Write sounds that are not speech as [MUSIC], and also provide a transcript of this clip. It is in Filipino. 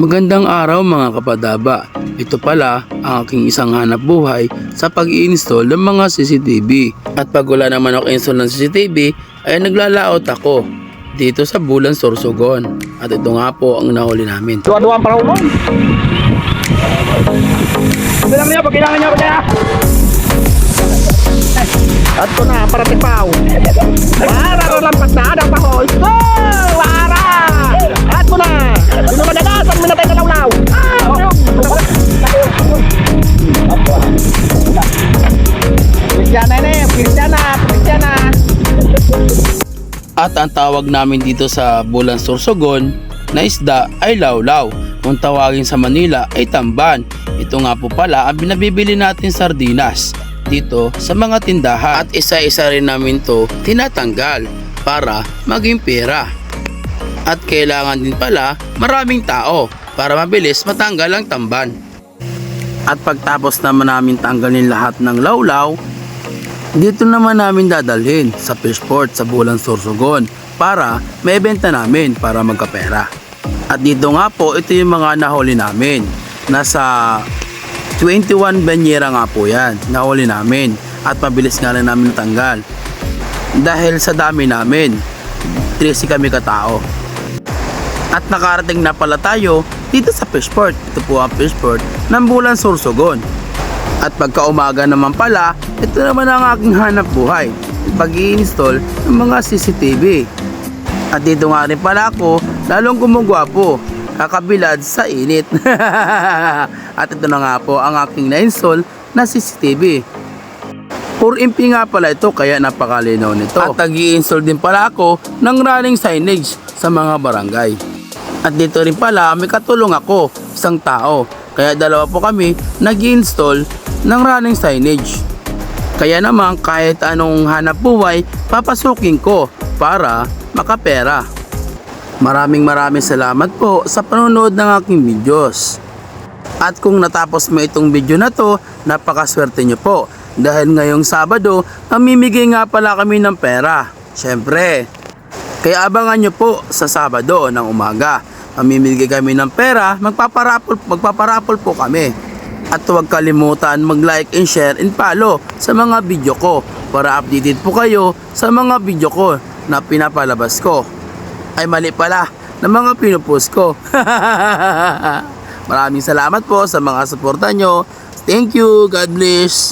Magandang araw mga kapadaba. Ito pala ang aking isang hanap buhay sa pag install ng mga CCTV. At pag wala naman ako install ng CCTV, ay naglalaot ako dito sa Bulan Sorsogon. At ito nga po ang nahuli namin. Dua-dua para umum. Bilang niya, pag kailangan niya, pag. At ko na, para tipaw. Para ralampas na, adang pahoy. Oh, Kristiana ini, Kristiana, Kristiana. At ang tawag namin dito sa Bulan Sorsogon na isda ay lawlaw. Kung tawagin sa Manila ay tamban. Ito nga po pala ang binabibili natin sardinas dito sa mga tindahan. At isa-isa rin namin to tinatanggal para maging pera. At kailangan din pala maraming tao para mabilis matanggal ang tamban. At pagtapos naman namin tanggalin lahat ng lawlaw, dito naman namin dadalhin sa fishport sa Bulan Sorsogon para maibenta namin para magkapera. At dito nga po, ito yung mga nahuli namin. Nasa 21 banyera nga po yan, nahuli namin. At mabilis nga lang namin natanggal. Dahil sa dami namin, 13 kami katao. At nakarating na pala tayo dito sa fishport. Ito po ang fishport ng Bulan Sorsogon. At pagka umaga naman pala, ito naman ang aking hanap buhay. pag install ng mga CCTV. At dito nga rin pala ako, lalong gumugwapo, kakabilad sa init. [LAUGHS] At ito na nga po ang aking na-install na CCTV. 4MP nga pala ito kaya napakalinaw nito. At nag install din pala ako ng running signage sa mga barangay. At dito rin pala may katulong ako, isang tao. Kaya dalawa po kami nag install ng running signage. Kaya naman kahit anong hanap buhay, papasukin ko para makapera. Maraming maraming salamat po sa panonood ng aking videos. At kung natapos mo itong video na to, napakaswerte nyo po. Dahil ngayong Sabado, mamimigay nga pala kami ng pera. Siyempre. Kaya abangan nyo po sa Sabado ng umaga. Mamimigay kami ng pera, magpaparapol, magpaparapol po kami. At huwag kalimutan mag-like and share and follow sa mga video ko para updated po kayo sa mga video ko na pinapalabas ko. Ay mali pala na mga pinupost ko. [LAUGHS] Maraming salamat po sa mga suporta nyo. Thank you. God bless.